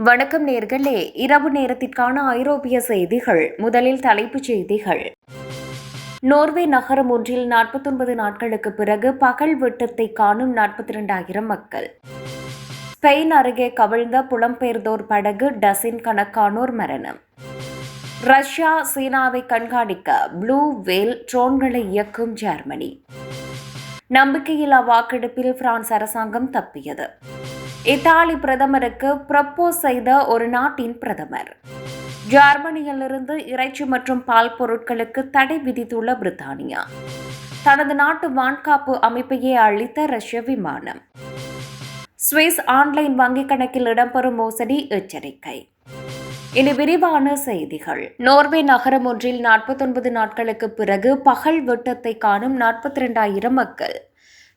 வணக்கம் நேர்களே. இரவு நேரத்திற்கான ஐரோப்பிய செய்திகள். முதலில் தலைப்புச் செய்திகள். நோர்வே நகரம் ஒன்றில் நாற்பத்தொன்பது நாட்களுக்கு பிறகு பகல் வெட்டத்தை காணும் நாற்பத்தி இரண்டாயிரம் மக்கள். ஸ்பெயின் அருகே கவிழ்ந்த புலம்பெயர்ந்தோர் படகு டசின் கணக்கானோர் மரணம். ரஷ்யா சீனாவை கண்காணிக்க ப்ளூ வேல் ட்ரோன்களை இயக்கும் ஜெர்மனி. நம்பிக்கையில்லா வாக்கெடுப்பில் பிரான்ஸ் அரசாங்கம் தப்பியது. இத்தாலி பிரதமருக்கு ப்ரப்போஸ் செய்த ஒரு நாட்டின் பிரதமர். ஜெர்மனியிலிருந்து இறைச்சி மற்றும் பால் பொருட்களுக்கு தடை விதித்துள்ள பிரித்தானியா. தனது நாட்டு வான்காப்பு அமைப்பையே அளித்த ரஷ்ய விமானம். சுவிஸ் ஆன்லைன் வங்கிக் கணக்கில் இடம்பெறும் மோசடி எச்சரிக்கை. இனி விரிவான செய்திகள். நோர்வே நகரம் ஒன்றில் நாற்பத்தொன்பது நாட்களுக்கு பிறகு பகல் வெட்டத்தை காணும் நாற்பத்தி இரண்டாயிரம் மக்கள்.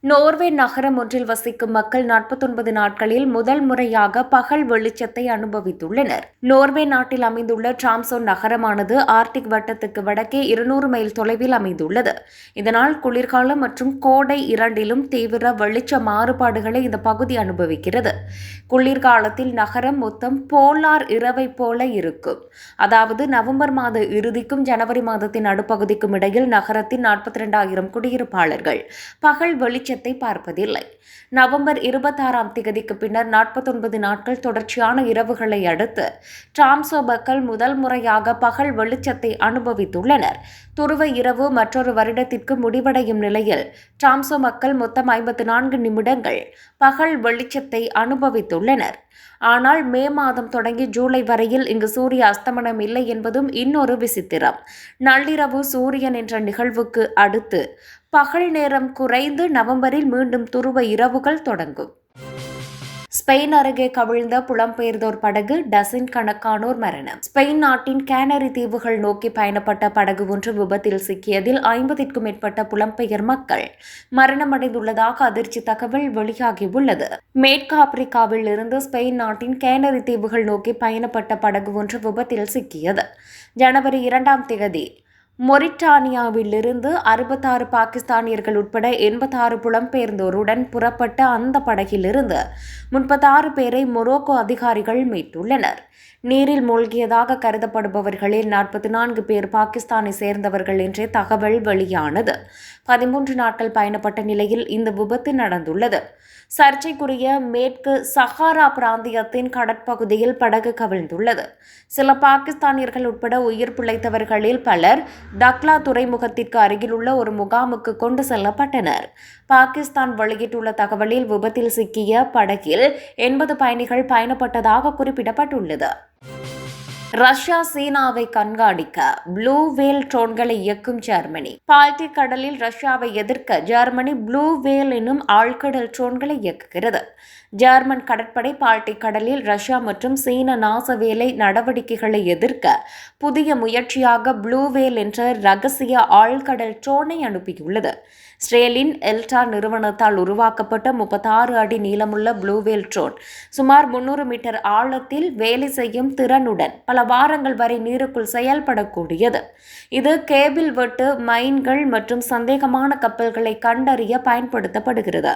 நோர்வே நகரம் ஒன்றில் வசிக்கும் மக்கள் நாற்பத்தொன்பது நாட்களில் முதல் முறையாக பகல் வெளிச்சத்தை அனுபவித்துள்ளனர். நோர்வே நாட்டில் அமைந்துள்ள டிராம்சோன் நகரமானது ஆர்டிக் வட்டத்துக்கு வடக்கே இருநூறு மைல் தொலைவில் அமைந்துள்ளது. இதனால் குளிர்காலம் மற்றும் கோடை இரண்டிலும் தீவிர வெளிச்ச மாறுபாடுகளை இந்த பகுதி அனுபவிக்கிறது. குளிர்காலத்தில் நகரம் மொத்தம் போலார் இரவை போல இருக்கும். அதாவது நவம்பர் மாத இறுதிக்கும் ஜனவரி மாதத்தின் நடுப்பகுதிக்கும் இடையில் நகரத்தின் நாற்பத்தி இரண்டாயிரம் குடியிருப்பாளர்கள். பகல் வெளிச்சத்தை பார்ப்பதில்லை. நவம்பர் இருபத்தாறாம் திகதிக்கு பின்னர் நாற்பத்தொன்பது நாட்கள் தொடர்ச்சியான இரவுகளை அடுத்து டிராம்சோ மக்கள் முதல் முறையாக பகல் வெளிச்சத்தை அனுபவித்துள்ளனர். துருவ இரவு மற்றொரு வருடத்திற்கு முடிவடையும் நிலையில் டிராம்சோ மக்கள் மொத்தம் ஐம்பத்து நான்கு நிமிடங்கள் பகல் வெளிச்சத்தை அனுபவித்துள்ளனர். ஆனால் மே மாதம் தொடங்கி ஜூலை வரையில் இங்கு சூரிய அஸ்தமனம் இல்லை என்பதும் இன்னொரு விசித்திரம். நள்ளிரவு சூரியன் என்ற நிகழ்வுக்கு அடுத்து பகல் நேரம் குறைந்து நவம்பரில் மீண்டும் துருவ இரவுகள் தொடங்கும். ஸ்பெயின் அருகே கவிழ்ந்த புலம்பெயர்ந்தோர் படகு டசின் கணக்கானோர் மரணம். ஸ்பெயின் நாட்டின் கேனரி தீவுகள் நோக்கி பயணப்பட்ட படகு ஒன்று விபத்தில் சிக்கியதில் ஐம்பதிற்கும் மேற்பட்ட புலம்பெயர் மக்கள் மரணமடைந்துள்ளதாக அதிர்ச்சி தகவல் வெளியாகியுள்ளது. மேற்கு ஆப்பிரிக்காவில் இருந்து ஸ்பெயின் நாட்டின் கேனரி தீவுகள் நோக்கி பயணப்பட்ட படகு ஒன்று விபத்தில் சிக்கியது. ஜனவரி இரண்டாம் தேதி மொரிட்டானியாவிலிருந்து அறுபத்தாறு பாகிஸ்தானியர்கள் உட்பட எண்பத்தாறு புலம்பெயர்ந்தோருடன் புறப்பட்ட அந்த படகிலிருந்து முப்பத்தாறு பேரை மொரோக்கோ அதிகாரிகள் மீட்டுள்ளனர். நீரில் மூழ்கியதாக கருதப்படுபவர்களில் நாற்பத்தி நான்கு பேர் பாகிஸ்தானை சேர்ந்தவர்கள் என்றே தகவல் வெளியானது. பதிமூன்று நாட்கள் பயணப்பட்ட நிலையில் இந்த விபத்து நடந்துள்ளது. சர்ச்சைக்குரிய மேற்கு சஹாரா பிராந்தியத்தின் கடற்பகுதியில் படகு கவிழ்ந்துள்ளது. சில பாகிஸ்தானியர்கள் உட்பட உயிர் பிழைத்தவர்களில் பலர் டக்லா துறைமுகத்திற்கு அருகிலுள்ள ஒரு முகாமுக்கு கொண்டு செல்லப்பட்டனர். பாகிஸ்தான் வெளியிட்டுள்ள தகவலில் விபத்தில் சிக்கிய படகில் எண்பது பயணிகள் பயணப்பட்டதாக குறிப்பிடப்பட்டுள்ளது. ரஷ்யா சீனாவை கண்காணிக்க ப்ளூ வேல் ட்ரோன்களை இயக்கும் ஜெர்மனி. பால்டிக் கடலில் ரஷ்யாவை எதிர்க்க ஜெர்மனி ப்ளூ வேல் எனும் ஆழ்கடல் ட்ரோன்களை இயக்குகிறது. ஜெர்மன் கடற்படை பால்டிக் கடலில் ரஷ்யா மற்றும் சீன நாசவேலை நடவடிக்கைகளை எதிர்க்க புதிய முயற்சியாக ப்ளூவேல் என்ற ரகசிய ஆழ்கடல் ட்ரோனை அனுப்பியுள்ளது. ஸ்ரேலின் எல்டா நிறுவனத்தால் உருவாக்கப்பட்ட முப்பத்தாறு அடி நீளமுள்ள ப்ளூவேல் ட்ரோன் சுமார் முன்னூறு மீட்டர் ஆழத்தில் வேலை செய்யும் திறனுடன் பல வாரங்கள் வரை நீருக்குள் செயல்படக்கூடியது. இது கேபிள் வெட்டு மைன்கள் மற்றும் சந்தேகமான கப்பல்களை கண்டறிய பயன்படுத்தப்படுகிறது.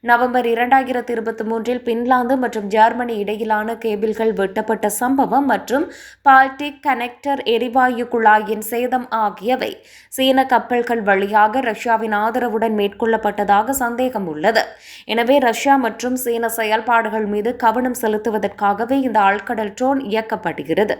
நவம்பர் இரண்டாயிரத்தி இருபத்தி மூன்றில் பின்லாந்து மற்றும் ஜெர்மனி இடையிலான கேபிள்கள் வெட்டப்பட்ட சம்பவம் மற்றும் பால்டிக் கனெக்டர் எரிவாயு குழாயின் சேதம் ஆகியவை சீன கப்பல்கள் வழியாக ரஷ்யாவின் ஆதரவுடன் மேற்கொள்ளப்பட்டதாக சந்தேகம் உள்ளது. எனவே ரஷ்யா மற்றும் சீன செயல்பாடுகள் மீது கவனம் செலுத்துவதற்காகவே இந்த ஆழ்கடல் ட்ரோன் இயக்கப்படுகிறது.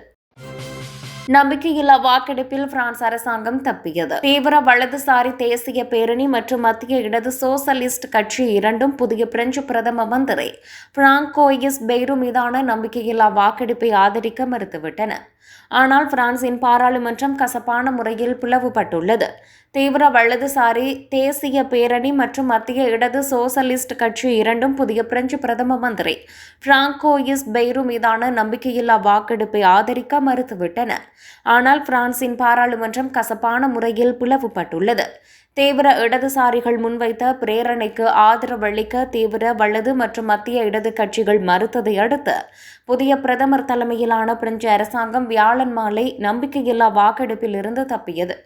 நம்பிக்கையில்லா வாக்கெடுப்பில் பிரான்ஸ் அரசாங்கம் தப்பியது. தீவிர வலதுசாரி தேசிய பேரணி மற்றும் மத்திய இடது சோசலிஸ்ட் கட்சி இரண்டும் புதிய பிரெஞ்சு பிரதம மந்திரி பிராங்கோயிஸ் பெய்ரு மீதான நம்பிக்கையில்லா வாக்கெடுப்பை ஆதரிக்க மறுத்துவிட்டன. ஆனால் பிரான்சின் பாராளுமன்றம் கசப்பான முறையில் பிளவுபட்டுள்ளது. தீவிர வலதுசாரி தேசிய பேரணி மற்றும் மத்திய இடது சோசலிஸ்ட் கட்சி இரண்டும் புதிய பிரெஞ்சு பிரதம மந்திரி பிராங்கோயிஸ் பெய்ரு மீதான நம்பிக்கையில்லா வாக்கெடுப்பை ஆதரிக்க மறுத்துவிட்டன ஆனால் பிரான்சின் பாராளுமன்றம் கசப்பான முறையில் பிளவுபட்டுள்ளது. தீவிர இடதுசாரிகள் முன்வைத்த பிரேரணைக்கு ஆதரவளிக்க தீவிர வலது மற்றும் மத்திய இடது கட்சிகள் மறுத்ததை அடுத்து புதிய பிரதமர் தலைமையிலான பிரெஞ்சு அரசாங்கம் வியாழன் மாலை நம்பிக்கையில்லா வாக்கெடுப்பில் இருந்து தப்பியது.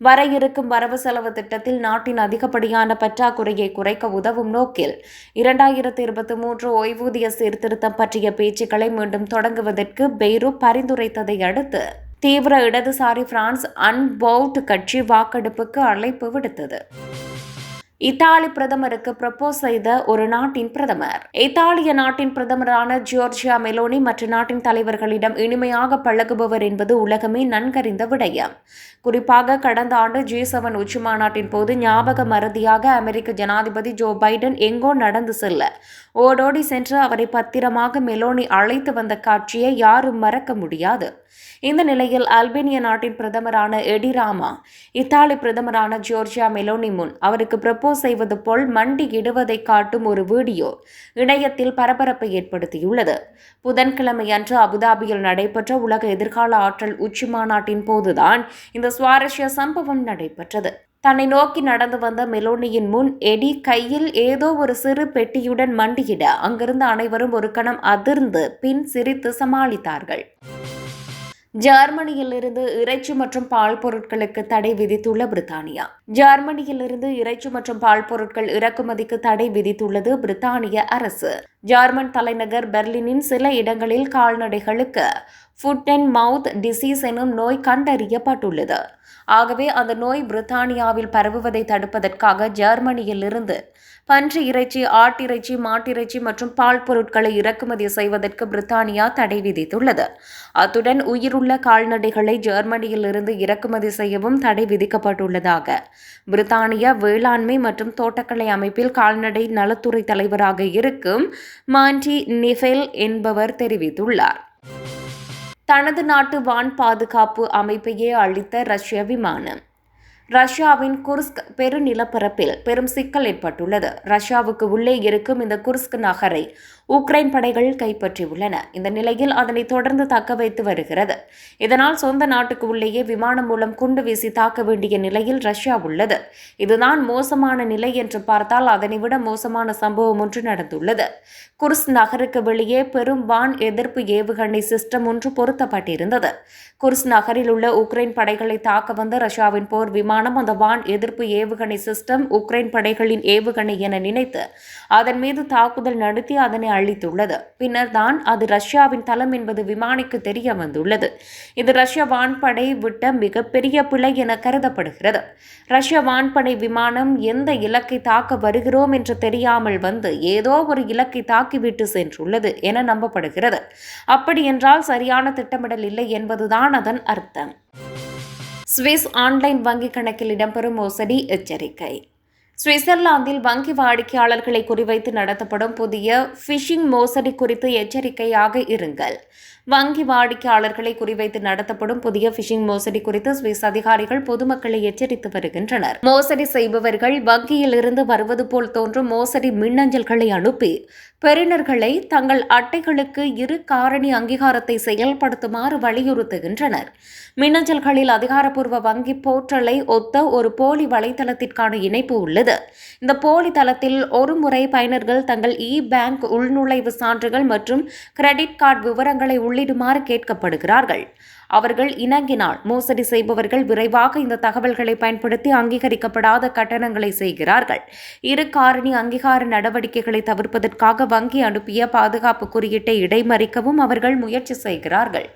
வர இருக்கும் வரவு செலவு திட்டத்தில் நாட்டின் அதிகப்படியான பற்றாக்குறையை குறைக்க உதவும் நோக்கில் இரண்டாயிரத்து இருபத்தி மூன்று ஓய்வூதிய சீர்திருத்தம் பற்றிய பேச்சுக்களை மீண்டும் தொடங்குவதற்கு பெய்ரூ பரிந்துரைத்ததை அடுத்து தீவிர இடதுசாரி பிரான்ஸ் அன்பவுட் கட்சி வாக்கெடுப்புக்கு அழைப்பு விடுத்தது. இத்தாலி பிரதமருக்கு ப்ரப்போஸ் செய்த ஒரு நாட்டின் பிரதமர். இத்தாலிய நாட்டின் பிரதமரான ஜியோர்ஜியா மெலோனி மற்ற நாட்டின் தலைவர்களிடம் இனிமையாக பழகுபவர் என்பது உலகமே நன்கறிந்த விடயம். குறிப்பாக கடந்த ஆண்டு ஜி செவன் உச்சி மாநாட்டின் போது ஞாபக மறதியாக அமெரிக்க ஜனாதிபதி ஜோ பைடன் எங்கோ நடந்து செல்ல ஓடோடி சென்று அவரை பத்திரமாக மெலோனி அழைத்து வந்த காட்சியை யாரும் மறக்க முடியாது. இந்த நிலையில் அல்பேனிய நாட்டின் பிரதமரான எடிராமா இத்தாலி பிரதமரான ஜோர்ஜியா மெலோனி முன் அவருக்கு ப்ரப்போஸ் செய்வது போல் மண்டி இடுவதை காட்டும் ஒரு வீடியோ இணையத்தில் பரபரப்பை ஏற்படுத்தியுள்ளது. புதன்கிழமை அன்று அபுதாபியில் நடைபெற்ற உலக எதிர்கால ஆற்றல் உச்சி மாநாட்டின் போதுதான் இந்த சுவாரஸ்ய சம்பவம் நடைபெற்றது. தன்னை நோக்கி நடந்து வந்த மெலோனியின் முன் எடி கையில் ஏதோ ஒரு சிறு பெட்டியுடன் மண்டியிட அங்கிருந்த அனைவரும் ஒரு கணம் அதிர்ந்து பின் சிரித்து சமாளித்தார்கள். ஜெர்மனியிலிருந்து இறைச்சி மற்றும் பால் பொருட்களுக்கு தடை விதித்துள்ள பிரித்தானியா. ஜெர்மனியிலிருந்து இறைச்சி மற்றும் பால் பொருட்கள் இறக்குமதிக்கு தடை விதித்துள்ளது பிரித்தானிய அரசு. ஜெர்மன் தலைநகர் பெர்லினின் சில இடங்களில் கால்நடைகளுக்கு ஃபுட் அண்ட் மவுத் டிசீஸ் எனும் நோய் கண்டறியப்பட்டுள்ளது. ஆகவே அந்த நோய் பிரித்தானியாவில் பரவுவதை தடுப்பதற்காக ஜெர்மனியிலிருந்து பன்றி இறைச்சி ஆட்டிறைச்சி மாட்டிறைச்சி மற்றும் பால் பொருட்களை இறக்குமதி செய்வதற்கு பிரித்தானியா தடை விதித்துள்ளது. அத்துடன் உயிருள்ள கால்நடைகளை ஜெர்மனியிலிருந்து இறக்குமதி செய்யவும் தடை விதிக்கப்பட்டுள்ளதாக பிரித்தானிய வேளாண்மை மற்றும் தோட்டக்கலை அமைப்பில் கால்நடை நலத்துறை தலைவராக இருக்கும் மாண்டி நிஃபெல் என்பவர் தெரிவித்துள்ளார். தனது நாட்டு வான் பாதுகாப்பு அமைப்பையே அளித்த ரஷ்ய விமானம். ரஷ்யாவின் குர்ஸ்க் பெருநிலப்பரப்பில் பெரும் சிக்கல் ஏற்பட்டுள்ளது. ரஷ்யாவுக்கு உள்ளே இருக்கும் இந்த குர்ஸ்க் நகரை உக்ரைன் படைகள் கைப்பற்றியுள்ளன. இந்த நிலையில் அதனை தொடர்ந்து தக்க வைத்து வருகிறது. இதனால் சொந்த நாட்டுக்கு உள்ளேயே விமானம் மூலம் குண்டு வீசி தாக்க வேண்டிய நிலையில் ரஷ்யா உள்ளது. இதுதான் மோசமான நிலை என்று பார்த்தால் அதனை விட மோசமான சம்பவம் ஒன்று நடந்துள்ளது. குர்ஸ் நகருக்கு வெளியே பெரும் வான் எதிர்ப்பு ஏவுகணை சிஸ்டம் ஒன்று பொருத்தப்பட்டிருந்தது. குர்ஸ் நகரில் உள்ள உக்ரைன் படைகளை தாக்க வந்த ரஷ்யாவின் போர் விமானம் அந்த வான் எதிர்ப்பு ஏவுகணை சிஸ்டம் உக்ரைன் படைகளின் ஏவுகணை என நினைத்து அதன் மீது தாக்குதல் நடத்தி அதனை அழித்துள்ளது. பின்னர் தான் அது ரஷ்யாவின் தளம் என்பது விமானிக்கு தெரிய வந்துள்ளது. இது ரஷ்ய வான்படை விட்ட மிகப்பெரிய பிழை என கருதப்படுகிறது. ரஷ்ய வான்படை விமானம் எந்த இலக்கை தாக்க வருகிறோம் என்று தெரியாமல் வந்து ஏதோ ஒரு இலக்கை தாக்கிவிட்டு சென்றுள்ளது என நம்பப்படுகிறது. அப்படியென்றால் சரியான திட்டமிடல் இல்லை என்பதுதான் அதன் அர்த்தம். சுவிஸ் ஆன்லைன் வங்கிக் கணக்கில் இடம்பெறும் மோசடி எச்சரிக்கை. சுவிட்சர்லாந்தில் வங்கி வாடிக்கையாளர்களை குறிவைத்து நடத்தப்படும் புதிய ஃபிஷிங் மோசடி குறித்து எச்சரிக்கையாக இருங்கள். வங்கி வாடிக்கையாளர்களை குறிவைத்து நடத்தப்படும் புதிய ஃபிஷிங் மோசடி குறித்து சுவிஸ் அதிகாரிகள் பொதுமக்களை எச்சரித்து வருகின்றனர். மோசடி செய்பவர்கள் வங்கியில் இருந்து வருவது போல் தோன்றும் மோசடி மின்னஞ்சல்களை அனுப்பி பெறுநர்களை தங்கள் அட்டைகளுக்கு இரு காரணி அங்கீகாரத்தை செயல்படுத்துமாறு வலியுறுத்துகின்றனர். மின்னஞ்சல்களில் அதிகாரப்பூர்வ வங்கி போர்ட்டலை ஒத்த ஒரு போலி வலைதளத்திற்கான இணைப்பு உள்ளது. இந்த போலி தளத்தில் ஒரு முறை பயனர்கள் தங்கள் இ பேங்க் உள்நுழைவு சான்றுகள் மற்றும் கிரெடிட் கார்டு விவரங்களை உள்ளிடுமாறு கேட்கப்படுகிறார்கள். அவர்கள் இணங்கினால் மோசடி செய்பவர்கள் விரைவாக இந்த தகவல்களை பயன்படுத்தி அங்கீகரிக்கப்படாத கட்டணங்களை செய்கிறார்கள். இரு காரணி அங்கீகார நடவடிக்கைகளை தவிர்ப்பதற்காக வங்கி அனுப்பிய பாதுகாப்பு குறியீட்டை இடைமறிக்கவும் அவர்கள் முயற்சி செய்கிறார்கள்.